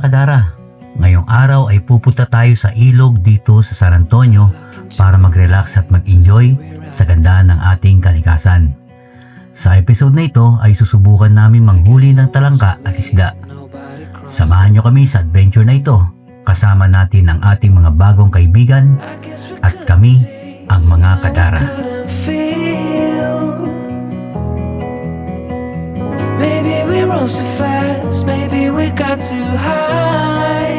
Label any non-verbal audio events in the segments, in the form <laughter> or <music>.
mga kadara, ngayong araw ay pupunta tayo sa ilog dito sa San Antonio para mag-relax at mag-enjoy sa ganda ng ating kalikasan. Sa episode na ito ay susubukan namin manghuli ng talangka at isda. Samahan nyo kami sa adventure na ito. Kasama natin ang ating mga bagong kaibigan at kami ang mga kadara. Too fast, maybe we got too high.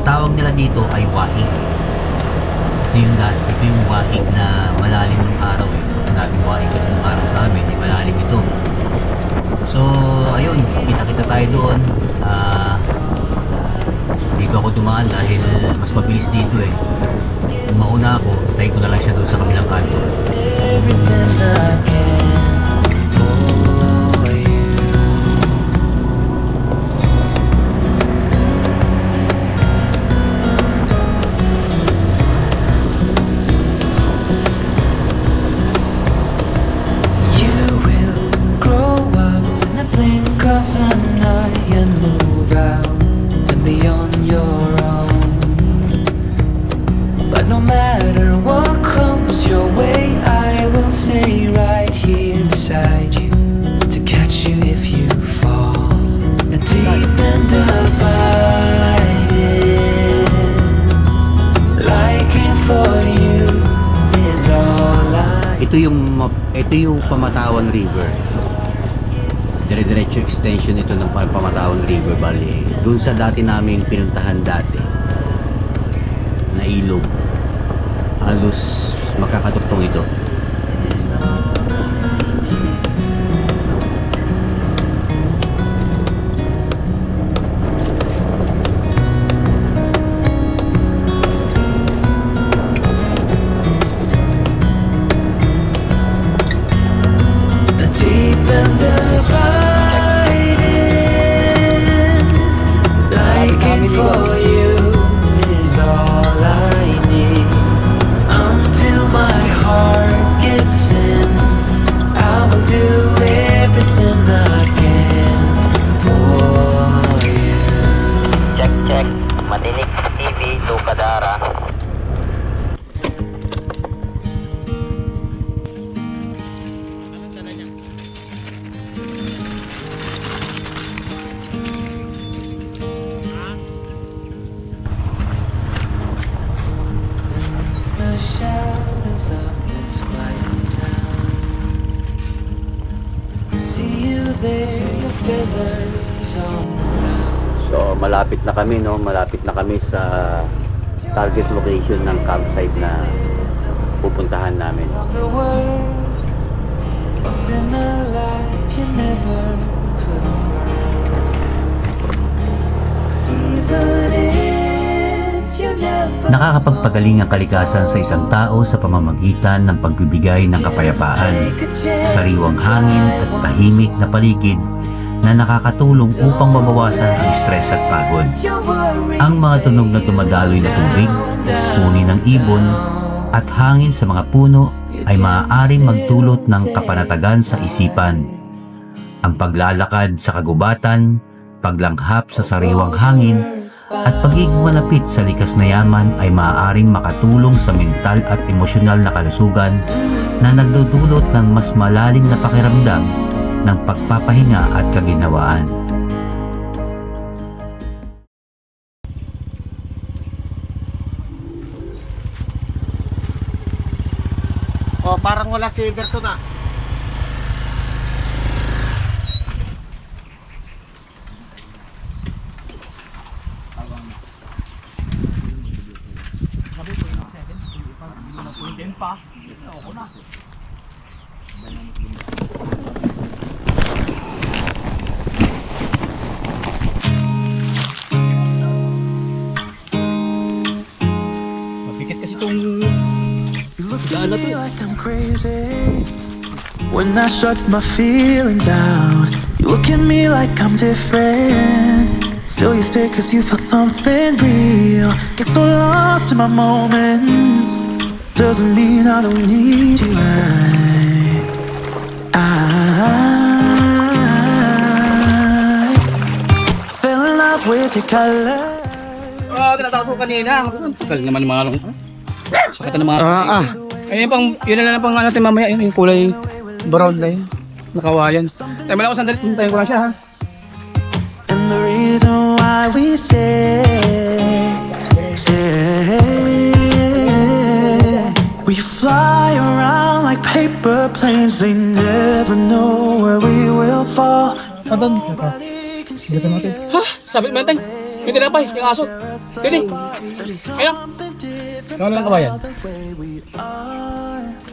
Itawag nila dito ay waig. Ito yung, dati, ito yung waig na malalim ng araw. Eh. Pag sinabing waig kasi ng araw sa amin, eh, malalim ito. So ayun, kita-kita tayo doon. Ah, dito ako dumaan dahil mas mabilis dito eh. Mauna ako, tayo ko na lang siya doon sa kabilang kanto. everything I Dire-diretso extension ito ng Pa- Pamatawan River bali. Doon sa dati naming pinuntahan dati na ilog. Halos makakatuktong ito. Kami no, malapit na kami sa target location ng campsite na pupuntahan namin. Nakakapagpagaling ang kalikasan sa isang tao sa pamamagitan ng pagbibigay ng kapayapaan, sariwang hangin at tahimik na paligid na nakakatulong upang mabawasan ang stress at pagod. Ang mga tunog na dumadaloy na tubig, huni ng ibon, at hangin sa mga puno ay maaaring magdulot ng kapanatagan sa isipan. Ang paglalakad sa kagubatan, paglanghap sa sariwang hangin, at pagiging malapit sa likas na yaman ay maaaring makatulong sa mental at emosyonal na kalusugan na nagdudulot ng mas malalim na pakiramdam ng pagpapahinga at kaginawaan. Oh, parang wala si Ederson ah. pa. Ako na. Banana You look at like I'm crazy. When I shut my feelings out You look at me like I'm different. Still you stay cause you feel something real. Get so lost in my moments. Doesn't mean I don't need you. I, I Fell in love with your color. Ah, tinatawag ko kanina. Tagal naman yung mga ano. Sakit na ng mga... Ah, ah. Ayun pang, yun na lang pang ano natin mamaya, yun yung kulay brown na yun. Nakawayan. Tayo mo lang ako sandali, puntayin ko lang siya ha. And the reason why we stay, stay. We fly around like paper planes, they never know where we will fall. Adon. Ha? Sabi mo Yung tinapay, yung aso. Eh. Ayun. Yung lang kawayan.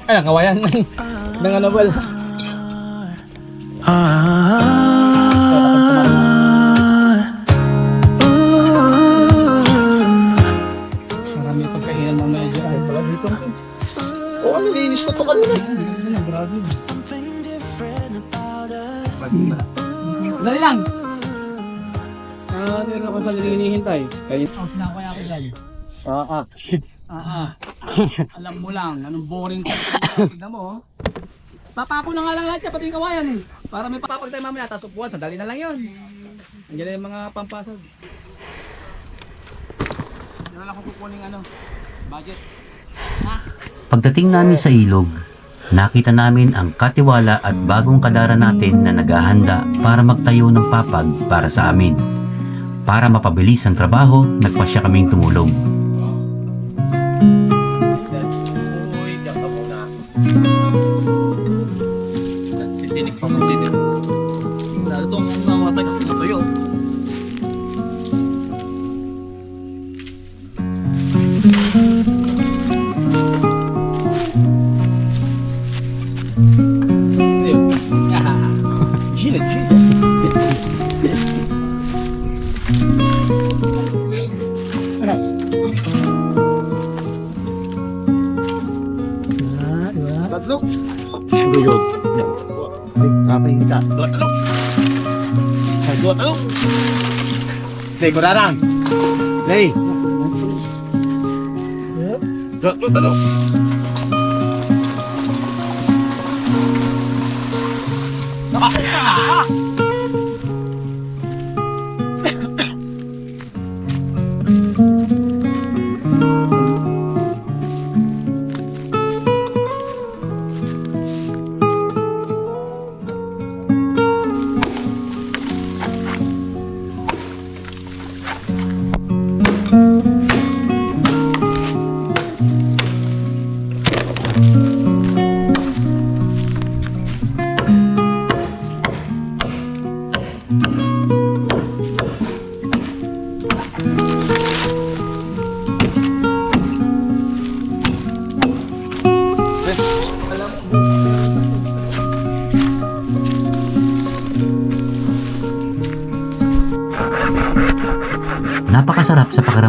Ayun, kawayan. <laughs> Nang ano ba? Ah. Marami yung pagkainan mamaya dyan. Ay, pala dito. Oo, ano, linis ko to kanina. Grabe. Dali lang. Ah, ka pa sa hinihintay. Kaya... Oh, sinakaya ako dyan. Oo. Ah, ah. Alam mo lang, anong boring ka. Tignan mo, oh. Papako na nga lang lahat yan, pati yung kawayan eh. Para may papapag tayo mamaya, tapos upuan, sandali na lang yun. Andiyan na yung mga pampasag. Hindi na lang ako kukunin ano, budget. Pagdating namin sa ilog, nakita namin ang katiwala at bagong kadara natin na naghahanda para magtayo ng papag para sa amin. Para mapabilis ang trabaho, nagpasya kaming tumulong. Tatlo. Guyog. Kapay isa. Dua talong. Dua talong. Lay, kurarang. Lay. Dua talong. Napakasarap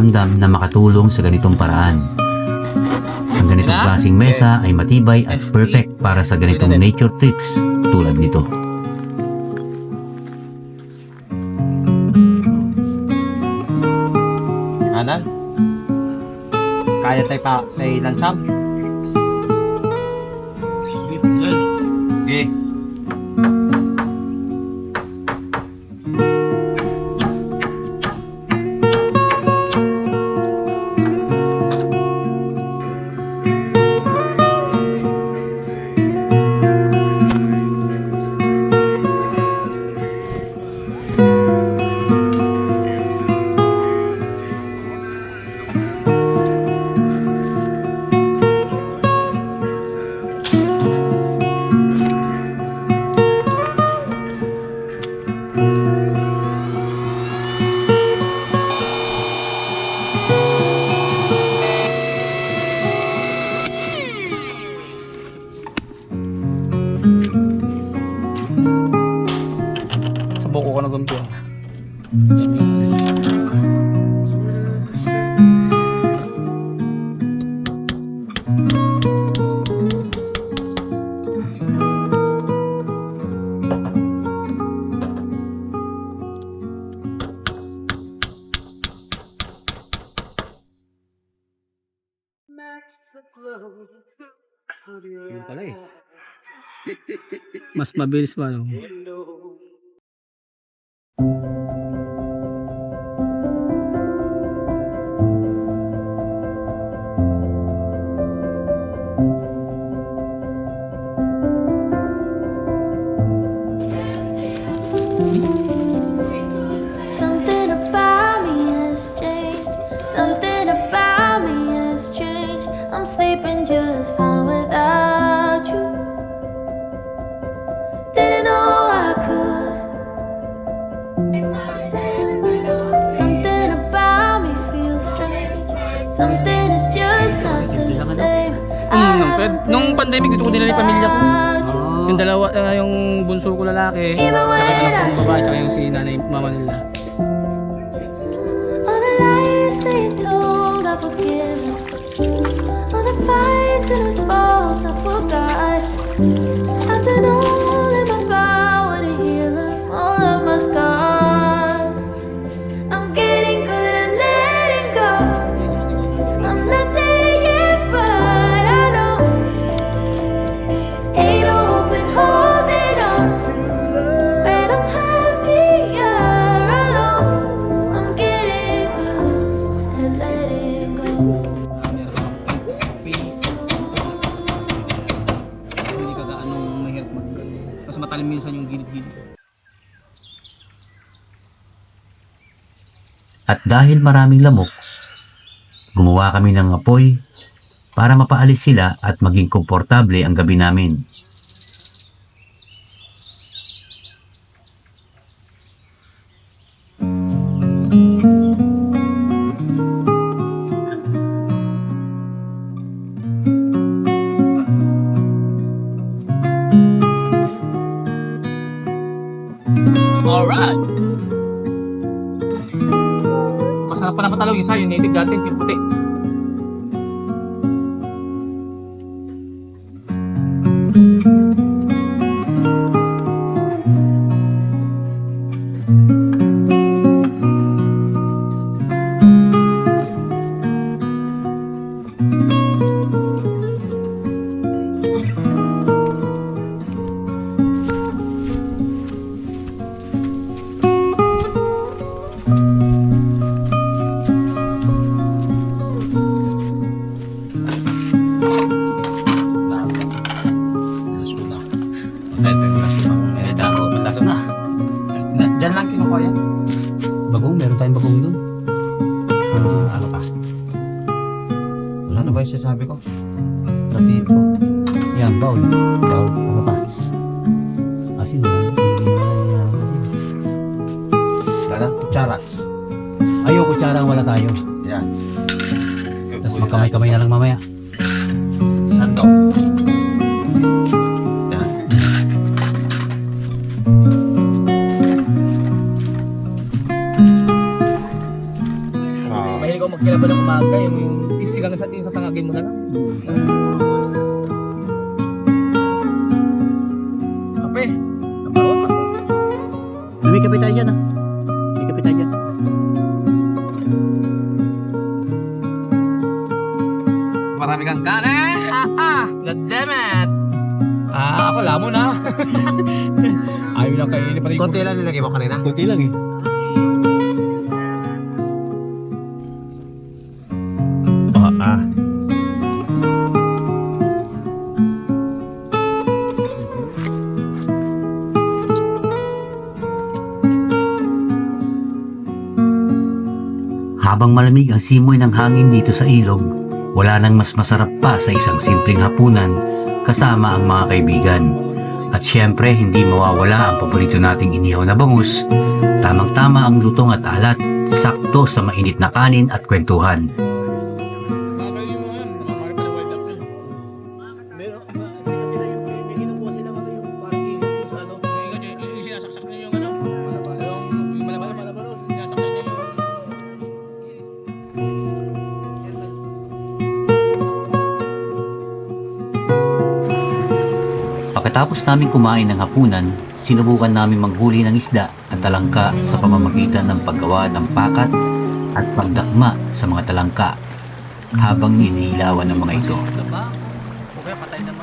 pakiramdam na makatulong sa ganitong paraan. Ang ganitong klaseng mesa ay matibay at perfect para sa ganitong nature trips tulad nito. Kanan. Kaya tayo pa kay lansam. Mas mabilis ba? No? Something is just not the same. Hmm, nung, nung pandemic dito ko dinala yung pamilya ko. Yung dalawa, ah, yung bunso ko lalaki, saka yung anak ko babae, saka yung si nanay, mama nila. All the lies they told, I forgiven. All the fights and his fault, I forgot. I've done all At dahil maraming lamok, gumawa kami ng apoy para mapaalis sila at maging komportable ang gabi namin. Ako magkilaban ng umaga, yung, yung isigang sa yung sasangagin mo na lang. Kape. May kapit tayo dyan ah. May kapit tayo dyan. Marami kang kanin. Ah, <laughs> ah. God damn it. Ah, ako lamon na. <laughs> Ayaw na kainin pa rin. Konti lang nilagay mo kanina. Kunti lang eh. Ang simoy ng hangin dito sa ilog, wala nang mas masarap pa sa isang simpleng hapunan kasama ang mga kaibigan. At syempre, hindi mawawala ang paborito nating inihaw na bangus. Tamang-tama ang lutong at alat, sakto sa mainit na kanin at kwentuhan. Pagkatapos namin kumain ng hapunan, sinubukan namin maghuli ng isda at talangka sa pamamagitan ng paggawa ng pakat at pagdakma sa mga talangka. habang iniilawan ng mga ito. Ito ba? O kaya patay na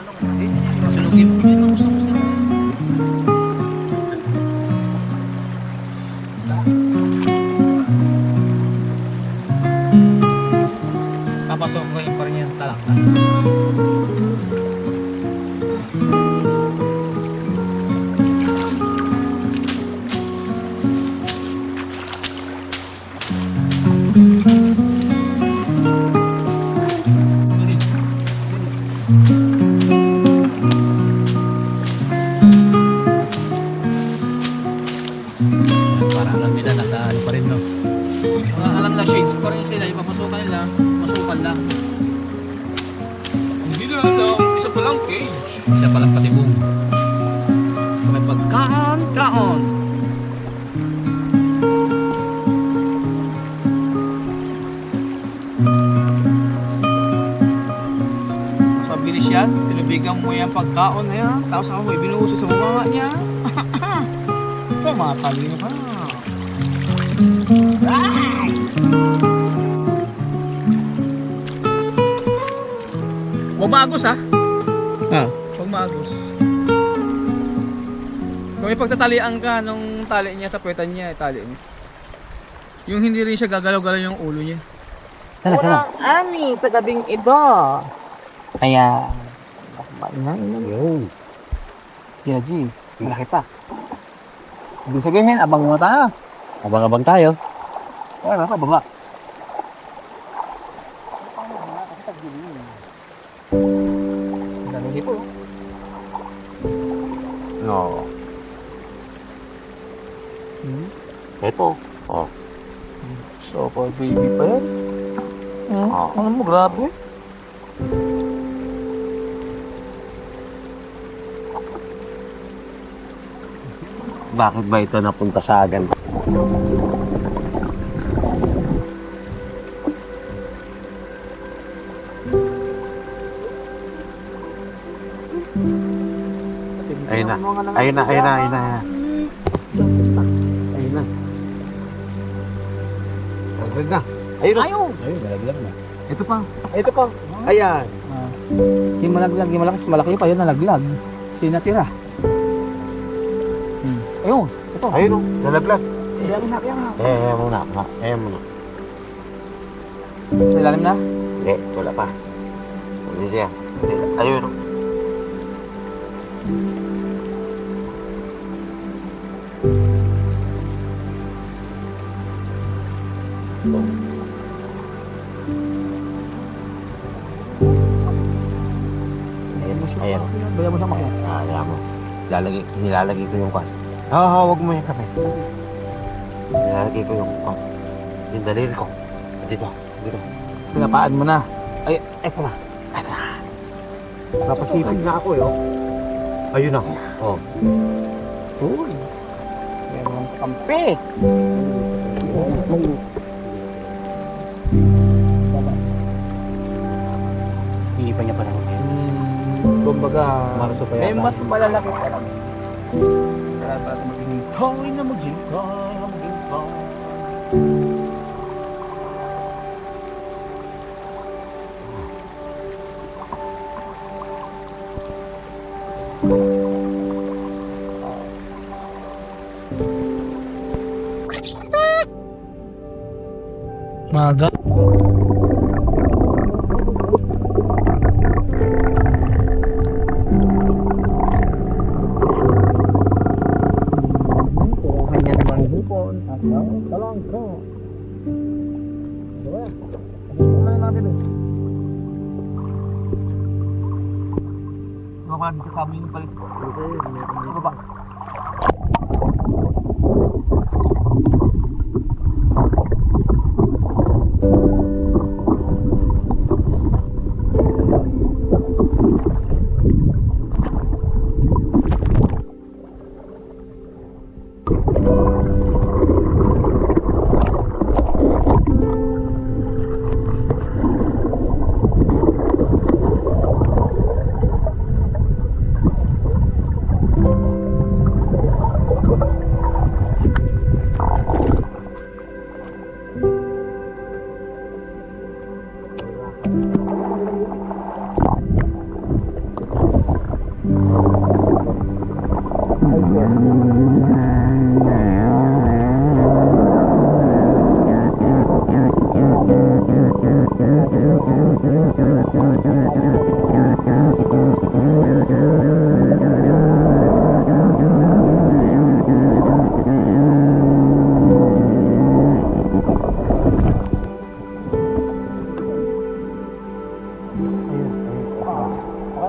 mo yung pagkaon na yan. Tapos ako may binuso sa mukha niya. <laughs> so, mga talino ka. Huwag maagos ha. Ah. Huwag maagos. Kung may pagtatalian ka nung tali niya sa puwetan niya, itali niya. Yung hindi rin siya gagalaw-galaw yung ulo niya. Walang ani sa gabing ito. Kaya, bakbain na yun. Yeah, G. Malaki pa. Ibig sabihin, abang muna tayo. Abang-abang tayo. Wala ka, baba. Daming hipo. No. Hmm? Ito. Oh. So, for baby pa yan. Hmm? Ah. Ano mo, grabe. Bakit ba ito napunta sa agan? Ayun na. Ayun na, ayun na, ayun na. Ayun na. Na. Ayun na. Ayun! Ayun, nalaglag na. Ito pa. Ito pa. Ayan. Yung malaglag, yung malaki, malaki pa yun nalaglag. Sino natira? Ayun, ito. Ayun o, nalaglag. Ilalim na, kaya nga. Eh, eh, muna. ma- Eh, muna. Ilalim na? Hindi, wala pa. Hindi siya. Ayun o. Ayan, ayan. Bayan mo sa makina. Ah, ayan mo. Lalagay, nilalagay ko yung kwan. Huwag mo yung kape. Nilalagay ko yung, oh, yung daliri ko. Dito, dito. Pinapaan mo na. Ay, eto na. Eto na. Napasipig na ako eh, oh. Ayun na. Oh. Uy. Meron kampi. Iiba niya pa lang. Hmm, kumbaga, Marso pa may yata. mas malalaki pa lang. Para maging toy na maging toy na maging toy. Maga.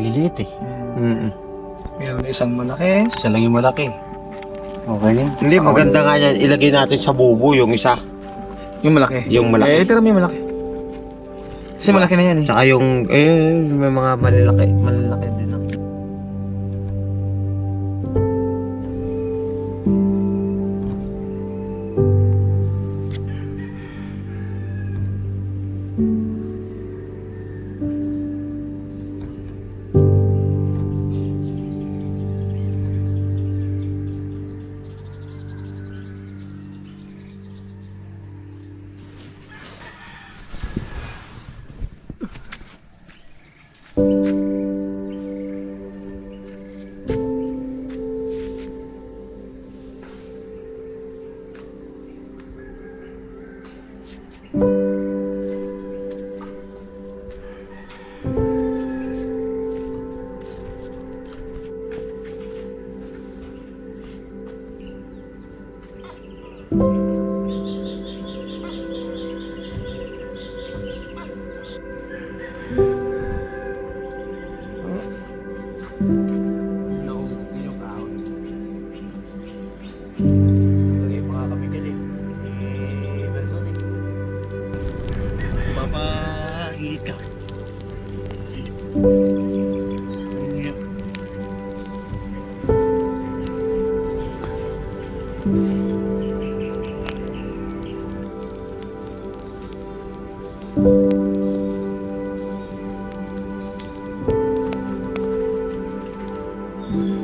liliit eh. Mm Meron isang malaki. Isa lang yung malaki. Okay na. Hindi, maganda nga yan. Ilagay natin sa bubo yung isa. Yung malaki. Yung malaki. Eh, tira mo yung malaki. Kasi malaki na yan eh. Tsaka yung, eh, may mga malalaki. Malalaki din. ah.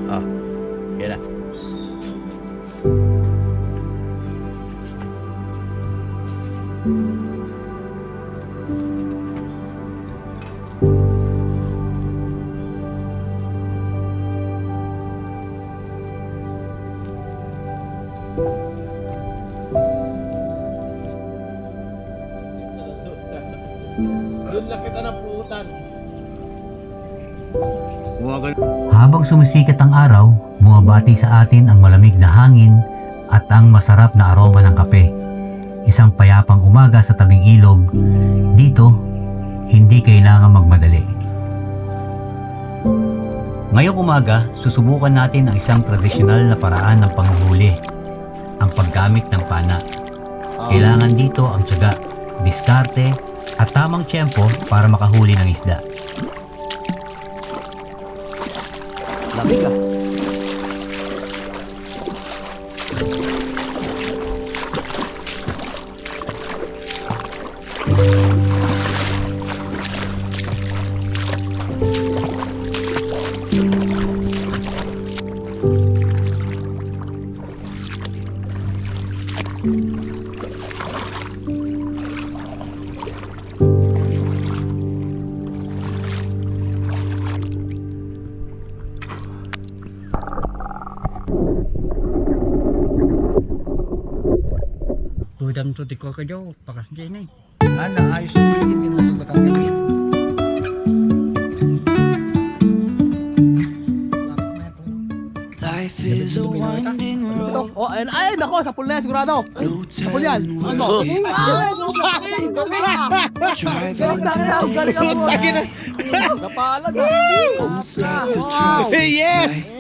Ah, sumisikat ang araw, bumabati sa atin ang malamig na hangin at ang masarap na aroma ng kape. Isang payapang umaga sa tabing ilog. Dito, hindi kailangan magmadali. Ngayong umaga, susubukan natin ang isang tradisyonal na paraan ng panguhuli, ang paggamit ng pana. Kailangan dito ang tiyaga, diskarte, at tamang tiyempo para makahuli ng isda. Lamig ah. Di ko ka jaw, pakas dyan eh. Ana, ayos na yun, yung nasunod ang ganyan. Life is a winding road. Oh, ayun. Ay, nako, sa pool na yan, sigurado. No Pool yan. Ano? Napalag. Traffic. Yes!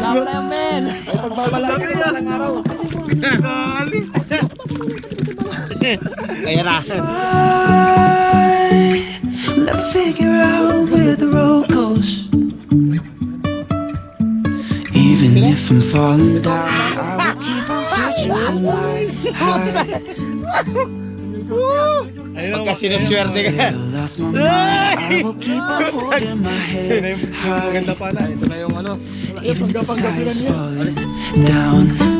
Lama <laughs> na yan, men. Kaya na. Let's figure out where the road goes. Even if I'm falling down, I will keep on searching for my highs. Pagka sinuswerte ka. Till I lost my mind, I will keep on holding my head. Ito na yung ano. Even the sky's falling down.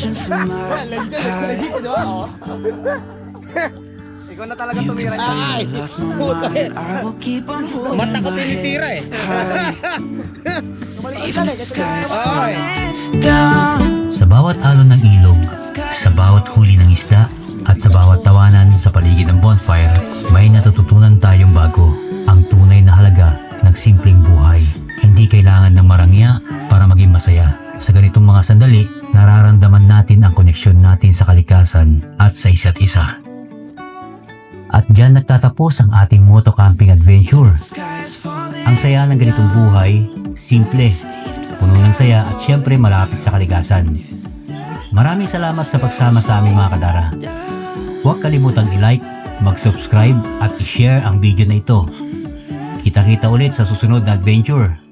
Searching for my. <laughs> Ikaw na talaga tumira Say niya. I lost my mind, I will keep on holding my head high. Even if the sky's falling down. Sa bawat alon ng ilog, sa bawat huli ng isda, at sa bawat tawanan sa paligid ng bonfire, may natututunan tayong bago. Ang tunay na halaga ng simpleng buhay. Hindi kailangan ng marangya para maging masaya. Sa ganitong mga sandali, nararamdaman natin ang koneksyon natin sa kalikasan at sa isa't isa. At dyan nagtatapos ang ating moto camping adventure. Ang saya ng ganitong buhay, simple, puno ng saya at syempre malapit sa kalikasan. Maraming salamat sa pagsama sa aming mga kadara. Huwag kalimutang i-like, mag-subscribe at i-share ang video na ito. Kita-kita ulit sa susunod na adventure.